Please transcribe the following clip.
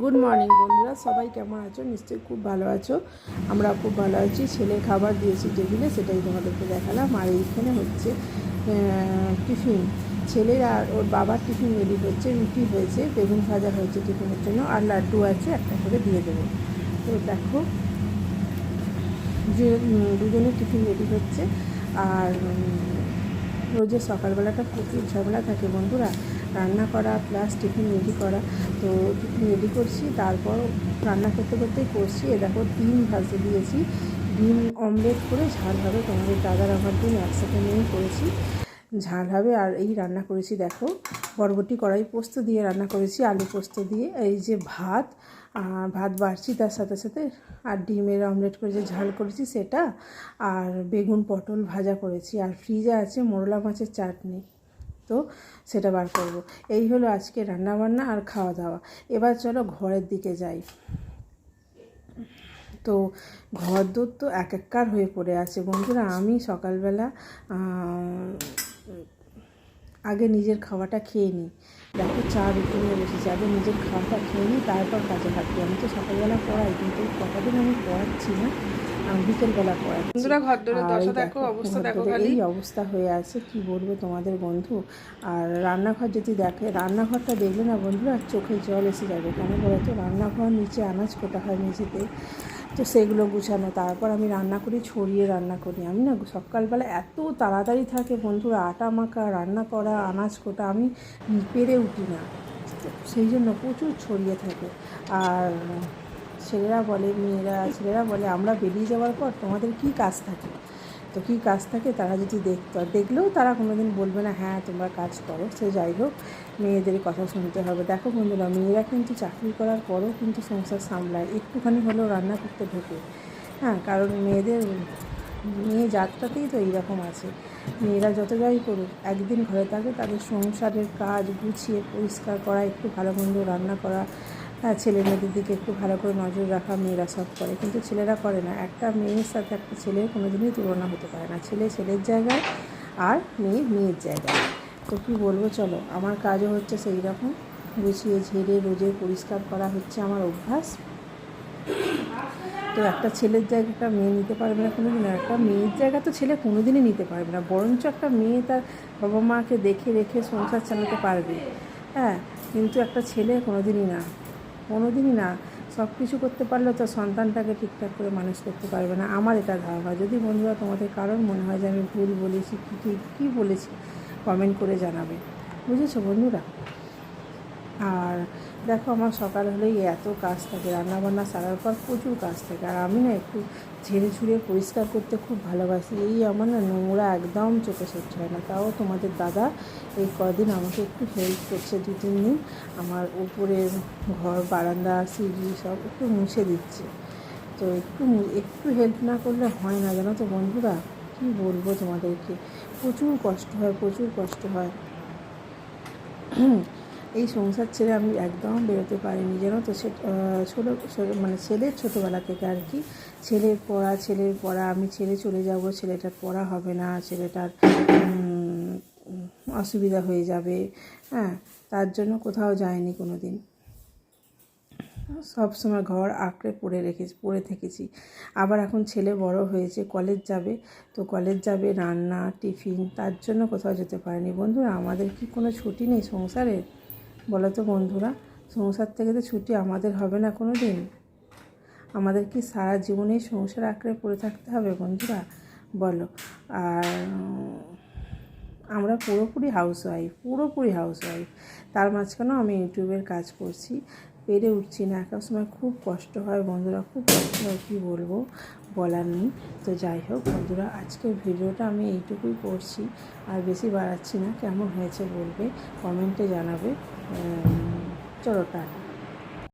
Good morning বন্ধুরা। সবাই কেমন আছো? নিশ্চয়ই খুব ভালো আছো। আমরা খুব ভালো আছি। ছেলে খাবার দিয়েছি টেবিলে, সেটাই তোমাদেরকে দেখালাম। আর এইখানে হচ্ছে টিফিন। ছেলের আর ওর বাবার টিফিন রেডি হচ্ছে, রুটি হয়েছে, বেগুন ভাজা হয়েছে টিফিনের জন্য, আর লাড্ডু আছে, একটা করে দিয়ে দেবো। তো দেখো দুজনের টিফিন রেডি হচ্ছে। আর রোজের সকালবেলাটা প্রচুর ঝামেলা থাকে বন্ধুরা, রান্না করা প্লাস টিফিন রেডি করা। তো টিফিন রেডি করছি, তারপর রান্না করতে করতেই করছি। এ দেখো ডিম ভাজতে দিয়েছি। ডিম অমলেট করে ঝাল হবে তোমাদের দাদার আমার ডিম একসাথে নিয়েই করেছি। ঝাল হবে আর এই রান্না করেছি দেখো। বরবটি কড়াই পোস্ত দিয়ে রান্না করেছি, আলু পোস্ত দিয়ে। এই যে ভাত আর ভাত বাড়ছি তার সাথে সাথে, আর ডিমের অমলেট করে যে ঝাল করেছি সেটা, আর বেগুন পটল ভাজা করেছি, আর ফ্রিজে আছে মোরলা মাছের চাটনি। তো সেটা বার করব। এই হলো আজকে রান্না বান্না আর খাওয়া দাওয়া এবার চলো ঘরের দিকে যাই। তো ঘর দোর তো এক এককার হয়ে পড়ে আছে। বন্ধুরা, আমি সকালবেলা আগে নিজের খাওয়াটা খেয়ে নিই। দেখো চা রুটি নিয়ে বসেছি আগে নিজের খাওয়াটা খেয়ে নিই তারপর কাজে থাকি আমি তো সকালবেলা পড়াই কিন্তু কতদিন আমি পড়াচ্ছি না আমি বিকেলবেলা বন্ধুরা ঘর দশা দেখো অবস্থা দেখো খালি। এই অবস্থা হয়ে আছে কি বলব তোমাদের বন্ধু? আর রান্নাঘর যদি দেখে রান্নাঘরটা দেখলে না বন্ধুরা চোখে জল এসে যাবে। কেন বলো তো? রান্নাঘর নিচে আনাজ কোটা হয় মেঝেতে। তো সেগুলো গুছানো। তারপর আমি রান্না করি, ছড়িয়ে রান্না করি। আমি না সকালবেলা এত তাড়াতাড়ি থাকে বন্ধুরা, আটা মাখা, রান্না করা, আনাজ কোটা, আমি পেরে উঠি না। সেই জন্য প্রচুর ছড়িয়ে থাকে। আর ছেলেরা বলে, মেয়েরা, ছেলেরা বলে, আমরা বেরিয়ে যাওয়ার পর তোমাদের কি কাজ থাকে? তো কী কাজ থাকে তারা যদি দেখতো। আর দেখলেও তারা কোনোদিন বলবে না হ্যাঁ তোমরা কাজ করো, সে যাই হোক, মেয়েদের কথা শুনতে হবে। দেখো বন্ধুরা, মেয়েরা কিন্তু চাকরি করার পরও কিন্তু সংসার সামলায়, একটুখানি হলেও রান্না করতে ঢোকে। হ্যাঁ কারণ মেয়েদের, মেয়ে জাতটাতেই তো এইরকম আছে। মেয়েরা যত যাই করুক, একদিন ঘরে থাকে তাদের সংসারের কাজ গুছিয়ে, পরিষ্কার করা, একটু ভালো মন্দ রান্না করা হ্যাঁ ছেলে মেয়েদের দিকে একটু ভালো করে নজর রাখা, মেয়েরা সব করে। কিন্তু ছেলেরা করে না। একটা মেয়ের সাথে একটা ছেলের কোনো দিনই তুলনা হতে পারে না। ছেলে ছেলের জায়গায় আর মেয়ে মেয়ের জায়গায়। তো কী বলব, চলো, আমার কাজও হচ্ছে সেই রকম গুছিয়ে, ঝেড়ে রোজে পরিষ্কার করা হচ্ছে আমার অভ্যাস। তো একটা ছেলের জায়গা একটা মেয়ে নিতে পারবে না কোনো দিন একটা মেয়ের জায়গা তো ছেলে কোনো দিনই নিতে পারবে না। বরঞ্চ একটা মেয়ে তার বাবা মাকে দেখে, রেখে সংসার চালাতে পারবে। হ্যাঁ কিন্তু একটা ছেলে কোনো দিনই না। কোনো দিনই না। সব কিছু করতে পারলেও তো সন্তানটাকে ঠিকঠাক করে মানুষ করতে পারবে না। আমার এটা ধারণা। যদি বন্ধুরা তোমাদের কারণ মনে হয় যে আমি ভুল বলেছি, কী কী কী বলেছি কমেন্ট করে জানাবে। বুঝেছ বন্ধুরা? আর দেখো আমার সকাল হলেই এত কাজ থাকে, রান্নাবান্না সারার পর প্রচুর কাজ থাকে। আর আমি না একটু ঝেড়ে ঝুড়ে পরিষ্কার করতে খুব ভালোবাসি। এই আমার না নোংরা একদম চোখে সহ্য হয় না। তাও তোমাদের দাদা এই কদিন আমাকে একটু হেল্প করছে, দু, তিন দিন আমার উপরের ঘর, বারান্দা, সিঁড়ি সব একটু মুছে দিচ্ছে। তো একটু একটু হেল্প না করলে হয় না, জানো তো বন্ধুরা? কী বলব তোমাদেরকে? প্রচুর কষ্ট হয়, প্রচুর কষ্ট হয়। এই সংসার ছেড়ে আমি একদম বেরোতে পারিনি, জানো তো? সে ছোটো মানে ছেলের ছোটোবেলা থেকে আর কি। ছেলের পড়া ছেলের পড়া, আমি ছেলে চলে যাব, ছেলেটার পড়া হবে না, ছেলেটার অসুবিধা হয়ে যাবে। হ্যাঁ তার জন্য কোথাও যায়নি কোনো দিন সবসময় ঘর আঁকড়ে পড়ে রেখেছি, পড়ে থেকেছি। আবার এখন ছেলে বড় হয়েছে, কলেজ যাবে, তো কলেজ যাবে, রান্না, টিফিন, তার জন্য কোথাও যেতে পারেনি। বন্ধুরা, আমাদের কি কোনো ছুটি নেই সংসারের বলো তো বন্ধুরা, সংসার থেকে তো ছুটি আমাদের হবে না কোনো দিন আমাদের কি সারা জীবনেই সংসার আঁকড়ে পড়ে থাকতে হবে বন্ধুরা? বলো। আর আমরা পুরোপুরি হাউস ওয়াইফ পুরোপুরি হাউস ওয়াইফ তার মাঝখানেও আমি ইউটিউবের কাজ করছি। পেরে উঠছি না একটা সময় খুব কষ্ট হয়। বন্ধুরা, খুব কষ্ট হয়, কী বলব? বলার নেই। তো যাই হোক, বন্ধুরা, আজকের ভিডিওটা আমি এইটুকুই করছি। আর বেশি বাড়াচ্ছি না, কেমন হয়েছে বলবে? কমেন্টে জানাবে। চলো টাটা।